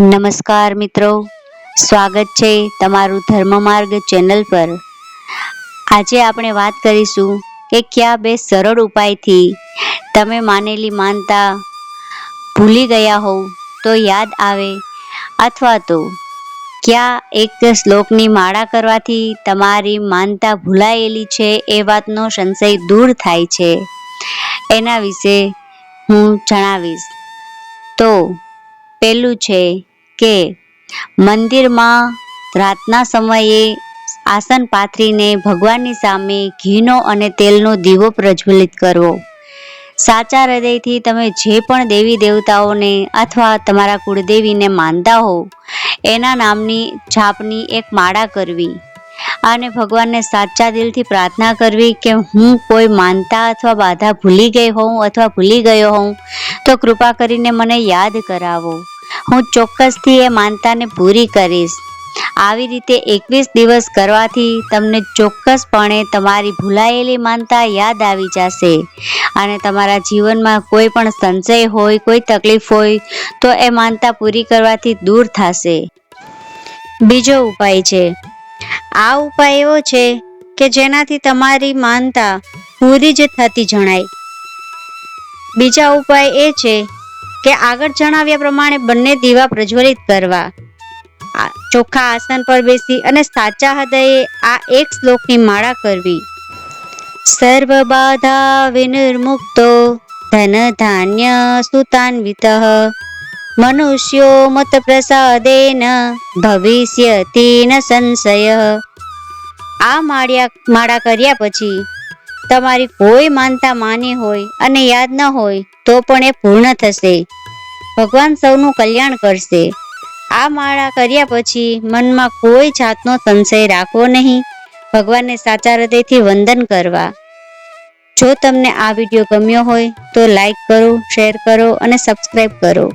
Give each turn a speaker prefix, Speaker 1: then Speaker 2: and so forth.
Speaker 1: નમસ્કાર મિત્રો. સ્વાગત છે તમારું ધર્મ માર્ગ ચેનલ પર. આજે આપણે વાત કરીશું કે કયા બે સરળ ઉપાયથી તમે માનેલી માનતા ભૂલી ગયા હોવ તો યાદ આવે અથવા તો કયા એક શ્લોકની માળા કરવાથી તમારી માનતા ભૂલાયેલી છે એ વાતનો સંશય દૂર થાય છે. એના વિશે હું જણાવીશ. તો, પહેલું છે કે મંદિરમાં રાતના સમયે આસન પાથરીને ભગવાનની સામે ઘીનો અને તેલનો દીવો પ્રજ્વલિત કરવો. સાચા હૃદયથી તમે જે પણ દેવી દેવતાઓને અથવા તમારા કુળદેવીને માનતા હો, એના નામની છાપની એક માળા કરવી. અને ભગવાનને સાચા દિલથી પ્રાર્થના કરવી કે હું કોઈ માનતા અથવા બાધા ભૂલી ગઈ હોઉં અથવા ભૂલી ગયો હોઉં, તો કૃપા કરીને મને યાદ કરાવો. હું ચોક્કસથી એ માનતાને પૂરી કરીશ. આવી રીતે એકવીસ દિવસ કરવાથી તમને ચોક્કસપણે તમારી ભૂલાયેલી માનતા યાદ આવી જશે. અને તમારા જીવનમાં કોઈ પણ સંશય હોય, કોઈ તકલીફ હોય, તો એ માનતા પૂરી કરવાથી દૂર થશે. બીજો ઉપાય છે. આ ઉપાય એવો છે કે જેનાથી તમારી માનતા પૂરી જ થતી જણાય. બીજા ઉપાય એ છે કે આગળ જણાવ્યા પ્રમાણે બંને દીવા પ્રજ્વલિત કરવા. ચોખ્ખા આસન પર બેસી અને સાચા હૃદયે આ એક શ્લોકની માળા કરવી. સર્વ બાધા વિનિર્મુક્તો ધન ધાન્ય સુતાન્વિત. મનુષ્યો મત પ્રસાદેન ભવિષ્યતિ ન સંશય. આ માળ્યા માળા કર્યા પછી તમારી કોઈ માનતા માની હોય અને યાદ ન હોય તો પણ એ પૂર્ણ થશે. ભગવાન સૌનું કલ્યાણ કરશે. આ માળા કર્યા પછી મનમાં કોઈ જાતનો સંશય રાખવો નહીં. ભગવાનને સાચા હૃદયથી વંદન કરવા. જો તમને આ વીડિયો ગમ્યો હોય તો લાઈક કરો, શેર કરો અને સબસ્ક્રાઈબ કરો.